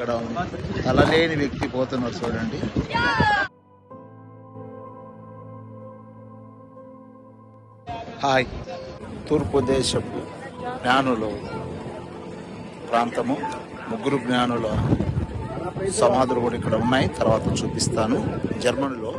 ఇక్కడ తలలేని వ్యక్తి పోతున్నారు చూడండి. హాయ్. తూర్పు దేశపు జ్ఞానులు. ప్రాంతము ముగ్గురు జ్ఞానుల సమాధులు కూడా ఇక్కడ ఉన్నాయి. తర్వాత చూపిస్తాను. జర్మనీలో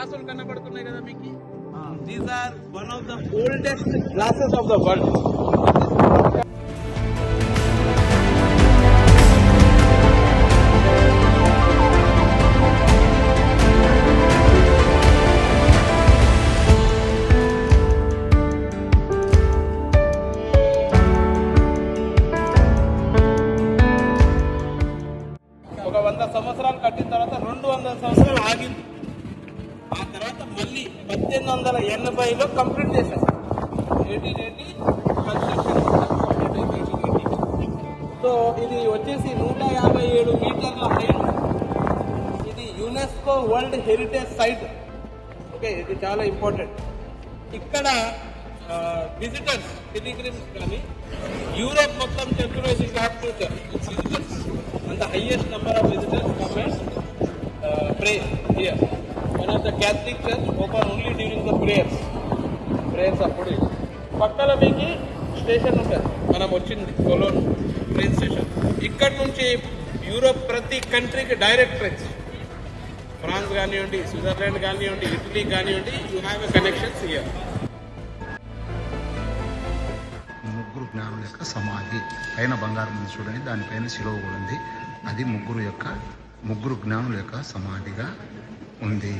గ్లాసులు కనబడుతున్నాయి కదా మీకు? These are one of the oldest glasses of the world ఒక వంద సంవత్సరాలు కట్టిన తర్వాత రెండు వందల సంవత్సరాలు ఆగింది. పద్దెనిమిది వందల ఎనభైలో కంప్లీట్ చేశారు. ఎయిటీన్ ఎయిటీ సో ఇది వచ్చేసి నూట యాభై ఏడు మీటర్ల హైట్ ఇది UNESCO world heritage site okay ఇది చాలా ఇంపార్టెంట్ ఇక్కడ విజిటర్స్ పిలిగ్రిమ్స్ కానీ యూరోప్ మొత్తం చర్చలో ఇది visitors highest number of one of the Catholic church open only during the prayers prayers అప్పుడు పక్కన మీకు స్టేషన్ ఉంటుంది. మనం వచ్చింది కొలోన్ ట్రైన్ స్టేషన్ ఇక్కడ నుంచి యూరోప్ ప్రతి కంట్రీకి డైరెక్ట్ ట్రైన్స్ ఫ్రాన్స్ కానివ్వండి స్విట్జర్లాండ్ కానివ్వండి ఇటలీ కానివ్వండి you have a connections here ముగ్గురు జ్ఞానుల యొక్క సమాధి. పైన బంగారం చూడండి దానిపైన శిలువ కూడా ఉంది. అది ముగ్గురు యొక్క ముగ్గురు జ్ఞానుల యొక్క సమాధిగా ఉంది.